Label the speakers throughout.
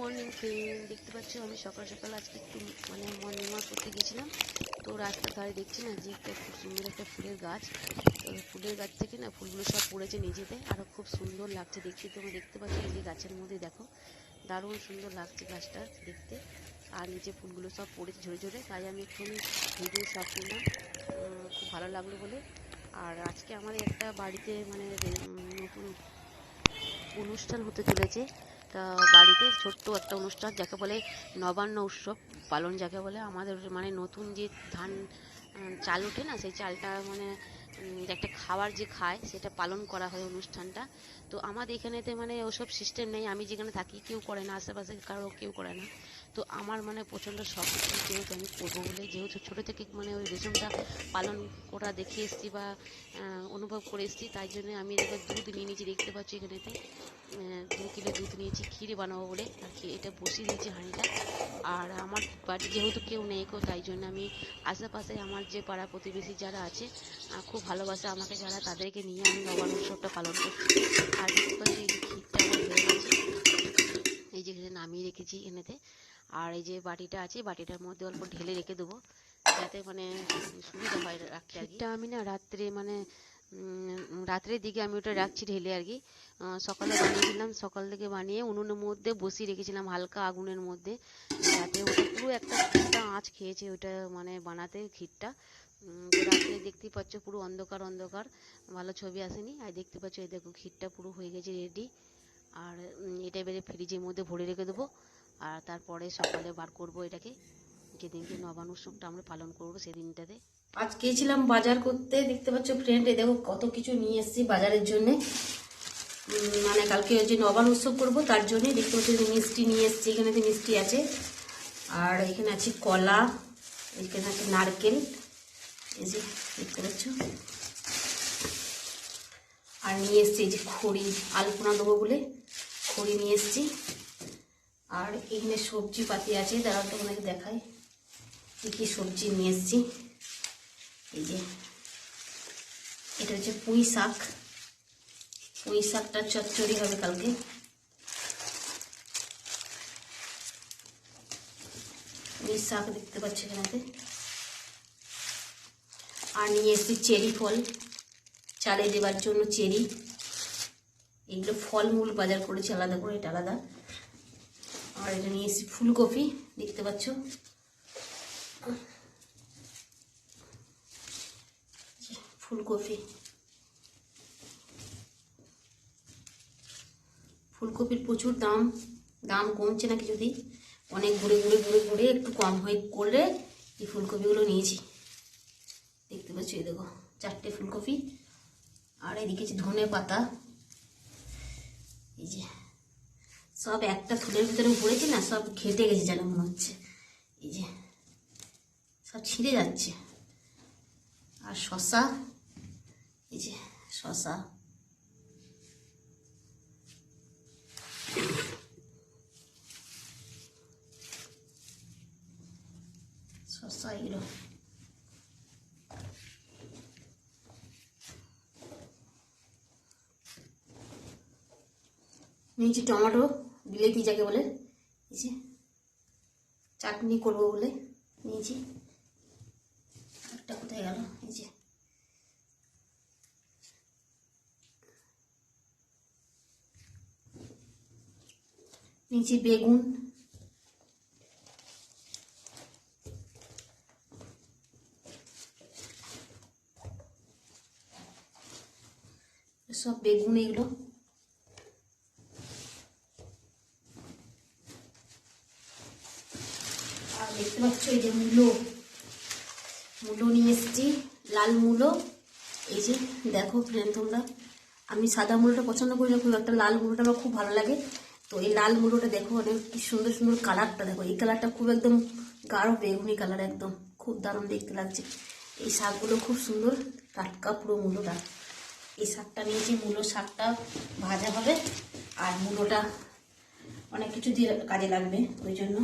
Speaker 1: Morning দেখতে পাচ্ছ, আমি সকাল সকাল আজকে একটু মানে মর্নিং ওয়াক করতে গেছিলাম। তো রাস্তার ধারে দেখছি না যে একটা খুব সুন্দর একটা ফুলের গাছ। তো ফুলের গাছ থেকে না ফুলগুলো সব পড়েছে নিজেতে। আরও খুব সুন্দর লাগছে দেখতে। তোমরা দেখতে পাচ্ছ এই যে গাছের মধ্যে, দেখো। দারুণ সুন্দর লাগছে গাছটা দেখতে। আর নিচে ফুলগুলো সব পড়েছে ঝরে ঝরে। তাই আমি একটুখানি ভিডিও সব নিলাম খুব ভালো লাগল বলে। আর আজকে আমাদের একটা বাড়িতে মানে নতুন অনুষ্ঠান হতে চলেছে। তা বাড়িতে ছোট্ট একটা অনুষ্ঠান যাকে বলে নবান্ন উৎসব পালন, যাকে বলে আমাদের মানে নতুন যে ধান চাল ওঠে না, সেই চালটা মানে একটা খাবার যে খায়, সেটা পালন করা হয় অনুষ্ঠানটা। তো আমাদের এখানেতে মানে ওসব সিস্টেম নেই। আমি যেখানে থাকি, কেউ করে না। আশেপাশে কারও কেউ করে না। তো আমার মানে প্রচণ্ড শখ যেহেতু আমি করব বলে। যেহেতু ছোটো থেকে মানে ওই রেশমটা পালন করা দেখে এসেছি বা অনুভব করে এসেছি, তাই জন্য আমি এবার দুধ নিয়ে নিয়েছি। দেখতে পাচ্ছি এখানেতে দু কিলো দুধ নিয়েছি, ক্ষীর বানাবো বলে। আর কি, এটা বসিয়ে দিয়েছি হাঁড়িটা। আর আমার বাড়ি যেহেতু কেউ নেই কেউ তাই জন্য আমি আশেপাশে আমার যে পাড়া প্রতিবেশী যারা আছে খুব ভালোবাসে আমাকে যারা তাদেরকে নিয়ে আমি নবান্ন উৎসবটা পালন করছি। আর এই যে ক্ষীরটা আমার হয়ে গেছে, এই যে এখানে নামিয়ে রেখেছি এনেতে। আর এই যে বাটিটা আছে, বাটিটার মধ্যে অল্প ঢেলে রেখে দেবো, যাতে মানে সুবিধা হয় রাখতে এটা আমি না রাত্রে মানে রাত্রের দিকে আমি ওটা রাখছি ঢেলে আর কি। সকালে বানিয়েছিলাম সকাল থেকে বানিয়ে উনুনের মধ্যে বসিয়ে রেখেছিলাম হালকা আগুনের মধ্যে, যাতে পুরো একটা একটা আঁচ খেয়েছে ওটা মানে বানাতে ক্ষীরটা। রাত্রে দেখতেই পাচ্ছ পুরো অন্ধকার অন্ধকার। ভালো ছবি আসেনি। আর দেখতে পাচ্ছ, এই দেখো, ক্ষীরটা পুরো হয়ে গেছে রেডি আর এটা এবারে ফ্রিজের মধ্যে ভরে রেখে দেবো। আর তারপরে সকালে বার করব এটাকে। যেদিনকে নবান্ন উৎসবটা আমরা পালন করব সেদিনটাতে
Speaker 2: আজ গিয়েছিলাম বাজার করতে। দেখতে পাচ্ছ ফ্রেন্ড এ দেখো, কত কিছু নিয়ে এসেছি বাজারের জন্য। মানে কালকে যে নবান উৎসব করব, তার জন্য দেখতে পাচ্ছ মিষ্টি নিয়ে এসেছি। এখানে মিষ্টি আছে। আর এখানে আছে কলা, এখানে আছে নারকেল। এই যে, দেখতে পাচ্ছ? আর নিয়ে এসেছি এই যে খড়ি, আলপনা দেবো বলে খড়ি নিয়ে এসেছি। আর এখানে সবজি পাতি আছে, দাঁড়াও তোমাকে দেখাই। কী কী সবজি নিয়ে এসেছি। এই যে, এটা হচ্ছে পুঁই শাক। পুঁই শাকটা চচ্চড়ি হবে কালকে। পুঁই শাক দেখতে পাচ্ছি এখানে। আর নিয়ে এসেছি চেরি ফল। চালে দেবার জন্য চেরি। এইগুলো ফলমূল বাজার করেছি, আলাদা করে, এটা আলাদা। আর এটা নিয়ে এসেছি ফুলকপি, দেখতে পাচ্ছ? ফুলকপি। ফুলকপির প্রচুর দাম। দাম কমছে না যদি? অনেক ঘুরে ঘুরে ঘুরে ঘুরে একটু কম হয়ে করলে এই ফুলকপিগুলো নিয়েছি। এই দেখো, চারটে ফুলকপি, আর এদিকে আছে ধনে পাতা, এই যে, সব একটা ফুলের ভিতরে ভরেছি না, সব ঘেটে গেছে যেন মনে হচ্ছে, এই যে, সব ছিঁড়ে যাচ্ছে, আর শশা এই যে শশা শশা এগুলো। নিয়েছি টমেটো বিলেতি যাকে বলে? এই যে চাটনি করব বলে নিয়েছি। একটা কোথায় গেল? এই যে। নিচে বেগুন। সব বেগুন এগুলো আর দেখতে পাচ্ছ এই যে মূলো মূলো নিয়ে এসেছি, লাল মূলো। এই যে দেখো ফ্রেন্ড তোমরা, আমি সাদা মূলোটা পছন্দ করি না, খুব একটা লাল মূলোটা আমার খুব ভালো লাগে। তো এই লাল মূলোটা দেখো অনেক কি সুন্দর সুন্দর কালারটা দেখো। এই কালারটা খুব একদম গাঢ় বেগুনি কালার একদম, খুব দারুণ দেখতে লাগছে। এই শাকগুলো খুব সুন্দর, টাটকা পুরো মূলোটা। এই শাকটা নিয়েছি মূলো শাকটা ভাজা হবে, আর মূলোটা অনেক কিছু দিয়ে কাজে লাগবে, ওই জন্য।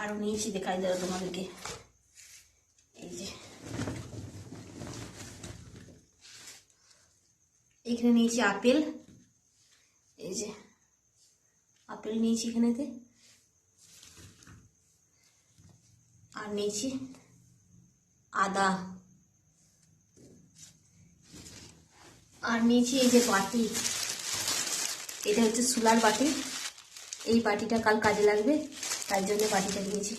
Speaker 2: আরও নিয়েছি দেখাই দেওয়া তোমাদেরকে। এই যে এখানে নিয়েছি আপেল। এই যে আপেল নিয়েছি এখানেতে। আর নিয়েছি আদা। আর নিয়েছি এই যে বাটি। এটা হচ্ছে সুলার বাটি। এই বাটিটা কাল কাজে লাগবে তার জন্য বাটিটা নিয়েছি।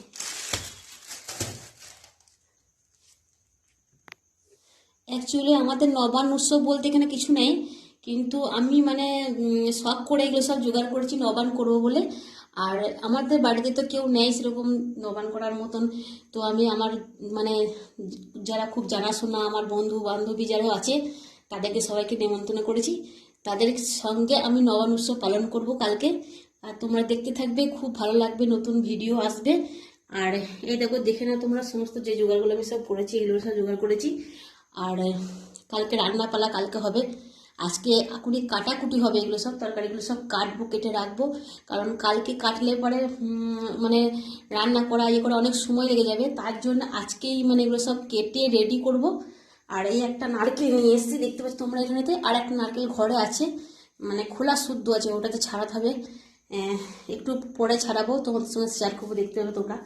Speaker 2: অ্যাকচুয়ালি আমাদের নবান্ন উৎসব বলতে এখানে কিছু নেই। কিন্তু আমি মানে শখ করে এগুলো সব জোগাড় করেছি নবান করব বলে। আর আমাদের বাড়িতে তো কেউ নেই সেরকম নবান করার মতন। তো আমি আমার মানে যারা খুব জানাশোনা, আমার বন্ধু, বান্ধবী যারা আছে, তাদেরকে সবাইকে নেমন্তন্ন করেছি। তাদের সঙ্গে আমি নবান উৎসব পালন করব কালকে। আর তোমরা দেখতে থাকবে, খুব ভালো লাগবে, নতুন ভিডিও আসবে। আর এই দেখো, দেখে না তোমরা, সমস্ত যে জোগাড়গুলো আমি সব করেছি, এগুলো সব জোগাড় করেছি। আর কালকে রান্না পালা কালকে হবে। আজকে এখনই কাটাকুটি হবে এগুলো সব, তরকারিগুলো সব কাটবো, কেটে রাখব। কারণ কালকে কাটলে পরে মানে রান্না করা ইয়ে করা অনেক সময় লেগে যাবে। তার জন্য আজকেই মানে এগুলো সব কেটে রেডি করব। আর এই একটা নারকেল নিয়ে এসেছি, দেখতে পাচ্ছ তোমরা এখানেতে। আর একটা নারকেল ঘরে আছে মানে খোলা শুদ্ধ আছে, ওটাতে ছাড়াতে হবে। একটু পরে ছাড়াবো, তোমাদের সঙ্গে শেয়ার করব, দেখতে পাবে তোমরা।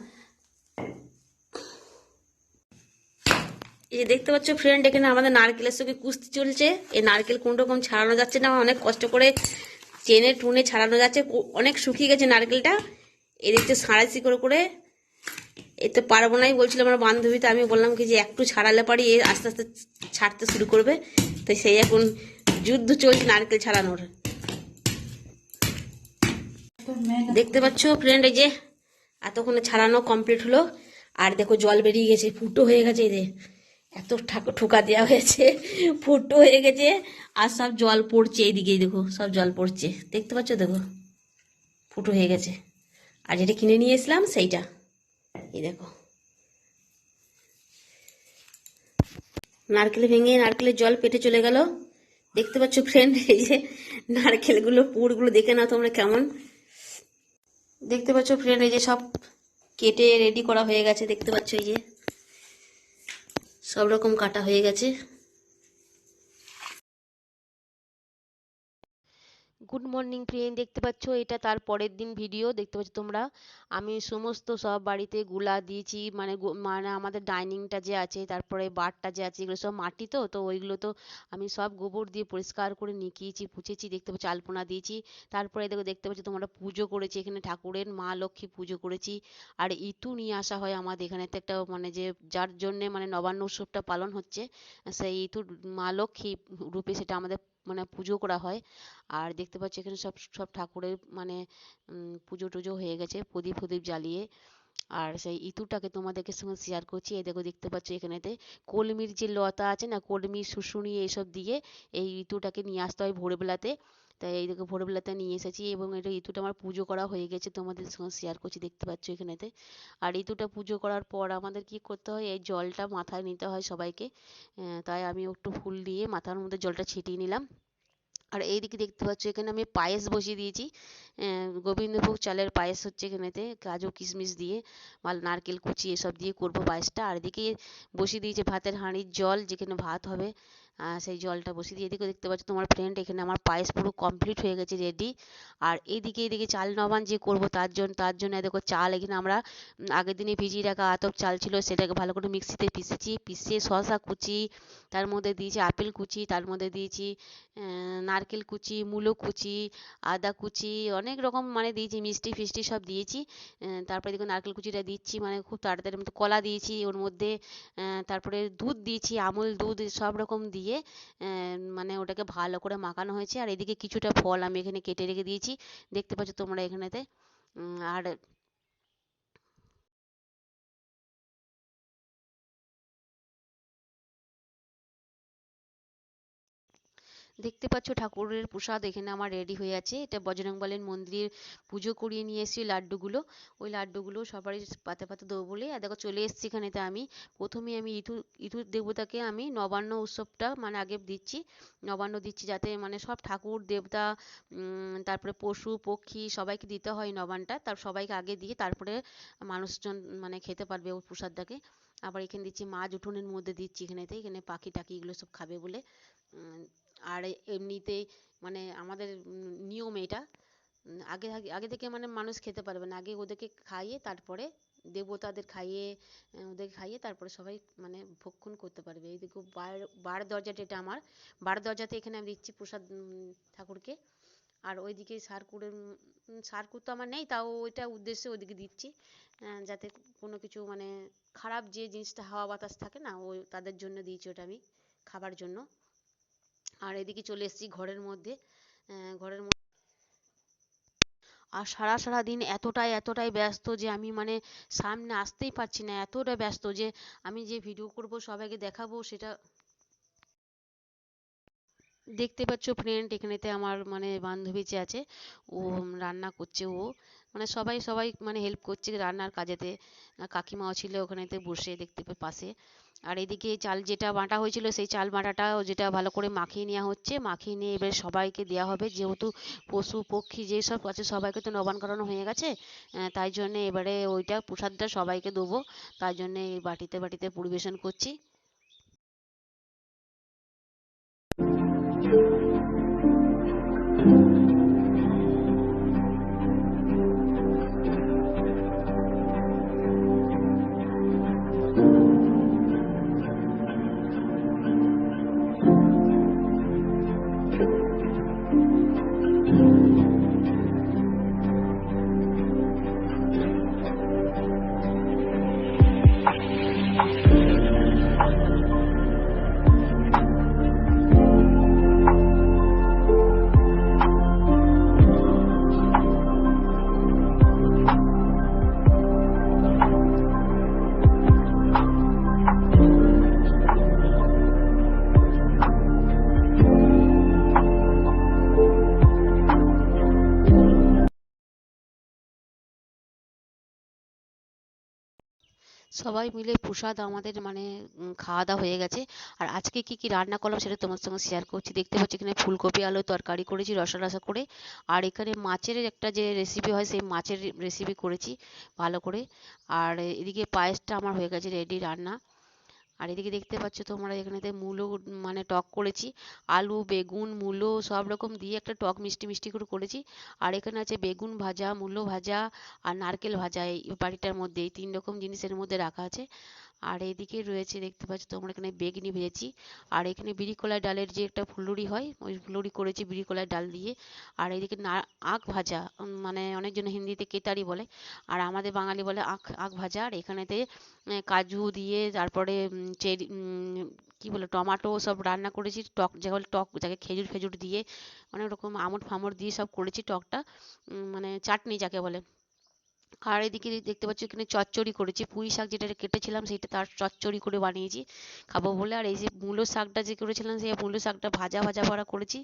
Speaker 1: এই যে দেখতে পাচ্ছ ফ্রেন্ড এখানে আমাদের নারকেলের সঙ্গে কুস্তি চলছে। এই নারকেল কোন রকম ছাড়ানো যাচ্ছে না, অনেক কষ্ট করে চেনে টুনে ছাড়ানো যাচ্ছে। অনেক শুকিয়ে গেছে নারকেলটা। এই দেখতে সাঁড়াশি করে করে। এ তো পারব নাই বলছিল আমার বান্ধবীতে আমি বললাম কি যে একটু ছাড়ালে পারি, এ আস্তে আস্তে ছাড়তে শুরু করবে। তো সেই এখন যুদ্ধ চলছে নারকেল ছাড়ানোর। দেখতে পাচ্ছ ফ্রেন্ড এই যে এতক্ষণে ছাড়ানো কমপ্লিট হলো। আর দেখো জল বেরিয়ে গেছে, ফুটো হয়ে গেছে যে। এত ঠাকুর ঠোকা দেওয়া হয়েছে, ফুটো হয়ে গেছে, আর সব জল পড়ছে এইদিকেই দেখো, সব জল পড়ছে। দেখতে পাচ্ছ, দেখো, ফুটো হয়ে গেছে। আর যেটা কিনে নিয়ে এসলাম, সেইটা। এই দেখো। নারকেল ভেঙে নারকেলের জল পেটে চলে গেল। দেখতে পাচ্ছ ফ্রেন্ড এই যে নারকেলগুলো, পুরগুলো, দেখে নাও তোমরা কেমন। দেখতে পাচ্ছ ফ্রেন্ড এই যে সব কেটে রেডি করা হয়ে গেছে, দেখতে পাচ্ছ, এই যে। সব রকম কাটা হয়ে গেছে। গুড মর্নিং ফ্রেন্ড দেখতে পাচ্ছ? এটা তার পরের দিন ভিডিও দেখতে পাচ্ছ তোমরা? আমি সমস্ত সব বাড়িতে গুলা দিয়েছি মানে মানে আমাদের ডাইনিংটা যে আছে, তারপরে বারটা যে আছে, এগুলো সব মাটি তো তো ওইগুলো তো আমি সব গোবর দিয়ে পরিষ্কার করে নিকিয়েছি, পুছেছি, দেখতে পাচ্ছ, আলপনা দিয়েছি। তারপরে দেখো, দেখতে পাচ্ছ তোমরা পুজো করেছি, এখানে ঠাকুরের মা লক্ষ্মী পুজো করেছি। আর ইতু নিয়ে আসা হয় আমাদের এখানে, তো একটা মানে যে যার জন্যে মানে নবান্ন উৎসবটা পালন হচ্ছে, সেই ইতুর মা লক্ষ্মী রূপে সেটা আমাদের মানে পুজো করা হয়। আর দেখতে পাচ্ছ এখানে সব সব ঠাকুরের মানে পুজো টুজো হয়ে গেছে প্রদীপ, ফদীপ জ্বালিয়ে। আর সেই ইতুটাকে তোমাদেরকে সঙ্গে শেয়ার করছি। এই দেখো দেখতে পাচ্ছ এখানেতে কলমির যে লতা আছে না, কলমি শুশুনি এইসব দিয়ে এই ইতুটাকে নিয়ে আসতে হয় ভোরবেলাতে। তাই এই ভোরবেলাতে নিয়ে এসেছি এবং এটা ইতুটা আমার পুজো করা হয়ে গেছে। তোমাদের সঙ্গে শেয়ার করছি, দেখতে পাচ্ছ এখানেতে। আর ইতুটা পুজো করার পর আমাদের কি করতে হয়, এই জলটা মাথায় নিতে হয় সবাইকে। তাই আমি একটু ফুল দিয়ে মাথার মধ্যে জলটা ছিটিয়ে নিলাম। আর এইদিকে দেখতে পাচ্ছ এখানে আমি পায়েস বসিয়ে দিয়েছি। গোবিন্দভোগ চালের পায়েস হচ্ছে এখানেতে, কাজু, কিশমিশ দিয়ে, মাল নারকেল, কুচি এসব দিয়ে করব পায়েসটা। আর এদিকে বসিয়ে দিয়েছি ভাতের হাঁড়ির জল, যেখানে ভাত হবে। সেই জলটা বসিয়ে দিয়ে এদিকে দেখতে পাচ্ছ তোমার ফ্রেন্ড এখানে আমার পায়েস পুরো কমপ্লিট হয়ে গেছে রেডি আর এদিকে এদিকে চাল নবান যে করব, তার জন্য তার জন্য দেখো চাল এখানে আমরা আগের দিনে ভিজিয়ে রাখা আতপ চাল ছিল, সেটাকে ভালো করে মিক্সিতে পিষেছি, পিষে শসা কুচি, তার মধ্যে দিয়েছি আপেল কুচি, তার মধ্যে দিয়েছি নারকেল কুচি, মূলো কুচি, আদা কুচি, অনেক রকম মানে দিয়েছি, মিষ্টি ফিষ্টি সব দিয়েছি তারপরে দেখুন নারকেল কুচিটা দিচ্ছি মানে খুব তাড়াতাড়ি মতো কলা দিয়েছি, ওর মধ্যে তারপরে দুধ দিয়েছি, আমুল দুধ, সব রকম দিয়ে আহ, মানে ওটাকে ভালো করে মাখানো হয়েছে। আর এদিকে কিছুটা ফল আমি এখানে কেটে রেখে দিয়েছি। দেখতে পাচ্ছ তোমরা এখানেতে। আর দেখতে পাচ্ছ ঠাকুরের প্রসাদ, এখানে আমার রেডি হয়ে আছে। এটা বজরংবলীর মন্দিরে পুজো করিয়ে নিয়ে এসেছি লাড্ডুগুলো। ওই লাড্ডুগুলো সবারই পাতে পাতে দেবো বলে। আর দেখো চলে এসেছি এখানেতে আমি। প্রথমে আমি ইতু ইতুর দেবতাকে আমি নবান্ন উৎসবটা মানে আগে দিচ্ছি। নবান্ন দিচ্ছি যাতে মানে সব ঠাকুর, দেবতা তারপরে পশু, পক্ষী সবাইকে দিতে হয় নবান্নটা। তার সবাইকে আগে দিয়ে তারপরে মানুষজন মানে খেতে পারবে ওই প্রসাদটাকে। আবার এখানে দিচ্ছি মাছ, উঠোনের মধ্যে দিচ্ছি এখানেতে। এখানে পাখি টাকি এগুলো সব খাবে বলে। আর এমনিতেই মানে আমাদের নিয়ম এটা আগে আগে আগে থেকে মানে মানুষ খেতে পারবে না। আগে ওদেরকে খাইয়ে তারপরে দেবতাদের খাইয়ে আহ, ওদেরকে খাইয়ে তারপরে সবাই মানে ভক্ষণ করতে পারবে। এই দেখো বার বার দরজাটা এটা আমার। বার দরজাতে এখানে আমি দিচ্ছি প্রসাদ ঠাকুরকে। আর ওইদিকে সারকুড়ের সারকুড় তো আমার নেই তাও ওইটা উদ্দেশ্যে ওইদিকে দিচ্ছি যাতে কোনো কিছু মানে খারাপ যে জিনিসটা হাওয়া বাতাস থাকে না ওই তাদের জন্য দিয়েছি ওটা আমি খাবার জন্য। আর এদিকে চলে এসেছি ঘরের মধ্যে। ঘরের মধ্যে আর সারা সারা দিন এতটাই এতটাই ব্যস্ত যে আমি মানে সামনে আসতেই পারছি না, এতটা ব্যস্ত যে আমি যে ভিডিও করব, সবাইকে দেখাবো, সেটা দেখতে পাচ্ছ ফ্রেন্ড এখানেতে আমার মানে বান্ধবী যে আছে, ও রান্না করছে ও। মানে সবাই সবাই মানে হেল্প করছে রান্নার কাজেতে। কাকিমাও ছিল ওখানেতে বসে দেখতে পাশে। আর এদিকে চাল যেটা বাটা হয়েছিল সেই চাল বাটাটাও যেটা ভালো করে মাখিয়ে নেওয়া হচ্ছে। মাখিয়ে নিয়ে এবার সবাইকে দেওয়া হবে। যেহেতু পশু, পক্ষী যেসব আছে সবাইকে তো নবান করানো হয়ে গেছে তাই জন্যে এবারে ওইটা প্রসাদটা সবাইকে দেবো। তাই জন্যে এই বাটিতে বাটিতে পরিবেশন করছি। সবাই মিলে প্রসাদ আমাদের মানে খাওয়া দাওয়া হয়ে গেছে। আর আজকে কি কি রান্না করলাম সেটা তোমার সঙ্গে শেয়ার করছি। দেখতে পাচ্ছি এখানে ফুলকপি, আলু তরকারি করেছি, রসা রসা করে। আর এখানে মাছের একটা যে রেসিপি হয়, সেই মাছের রেসিপি করেছি ভালো করে। আর এদিকে পায়েসটা আমার হয়ে গেছে রেডি রান্না। আর এদিকে দেখতে পাচ্ছ তোমরা এখানেতে মূলো মানে টক করেছি, আলু, বেগুন, মূলো সব রকম দিয়ে একটা টক মিষ্টি মিষ্টি করে করেছি। আর এখানে আছে বেগুন ভাজা, মূলো ভাজা আর নারকেল ভাজা এই বাড়িটার মধ্যে, এই তিন রকম জিনিসের মধ্যে রাখা আছে। আর এইদিকে রয়েছে দেখতে পাচ্ছ তোমরা এখানে বেগনি ভেজেছি। আর এখানে বিড়ি কলাই ডালের যে একটা ফুলুরি হয়, ওই ফুলুরি করেছি বিড়ি কলাই ডাল দিয়ে। আর এদিকে না, আখ ভাজা মানে অনেকজন হিন্দিতে কেতারি বলে, আর আমাদের বাঙালি বলে আখ আখ ভাজা। আর এখানেতে কাজু দিয়ে তারপরে চেরি কি বলে, টমাটো সব রান্না করেছি। টক যেগুলো টক, যাকে খেজুর ফেজুর দিয়ে, অনেক রকম আমড় ফামড় দিয়ে সব করেছি টকটা। মানে চাটনি যাকে বলে। আর এদিকে দেখতে পাচ্ছ এখানে চচ্চড়ি করেছি। পুঁই শাক যেটা কেটেছিলাম সেটা তার চচ্চড়ি করে বানিয়েছি খাব বলে। আর এই যে মূলো শাকটা যে করেছিলাম সেই মূলো শাকটা ভাজা ভাজা করা করেছি।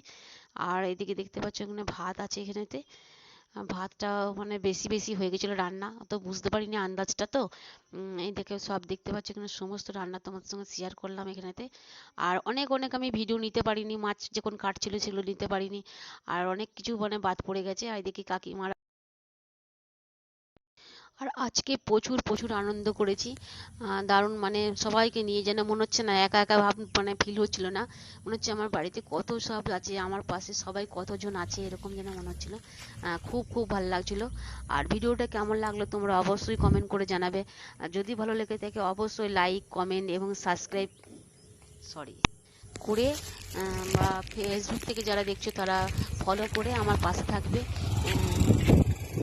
Speaker 1: আর এদিকে দেখতে পাচ্ছ এখানে ভাত আছে এখানেতে। ভাতটা মানে বেশি বেশি হয়ে গেছিল রান্না। তো বুঝতে পারিনি আন্দাজটা তো। এই দেখে সব দেখতে পাচ্ছ এখানে সমস্ত রান্না তোমাদের সঙ্গে শেয়ার করলাম এখানেতে। আর অনেক অনেক আমি ভিডিও নিতে পারিনি। মাছ যখন কাটছিল সেগুলো নিতে পারিনি। আর অনেক কিছু মানে বাদ পড়ে গেছে। আর এদিকে কাকিমারা আর আজকে প্রচুর প্রচুর আনন্দ করেছি। দারুণ মানে সবাইকে নিয়ে যেন মনে হচ্ছে না একা একা ভাব মানে ফিল হচ্ছিল না। মনে হচ্ছে আমার বাড়িতে কত সব আছে, আমার পাশে সবাই কতজন আছে এরকম যেন মনে হচ্ছিল। খুব খুব ভালো লাগছিল। আর ভিডিওটা কেমন লাগল তোমরা অবশ্যই কমেন্ট করে জানাবে। আর যদি ভালো লেগে থাকে অবশ্যই লাইক কমেন্ট এবং সাবস্ক্রাইব সরি করে বা ফেসবুক থেকে যারা দেখছ তারা ফলো করে আমার পাশে থাকবে।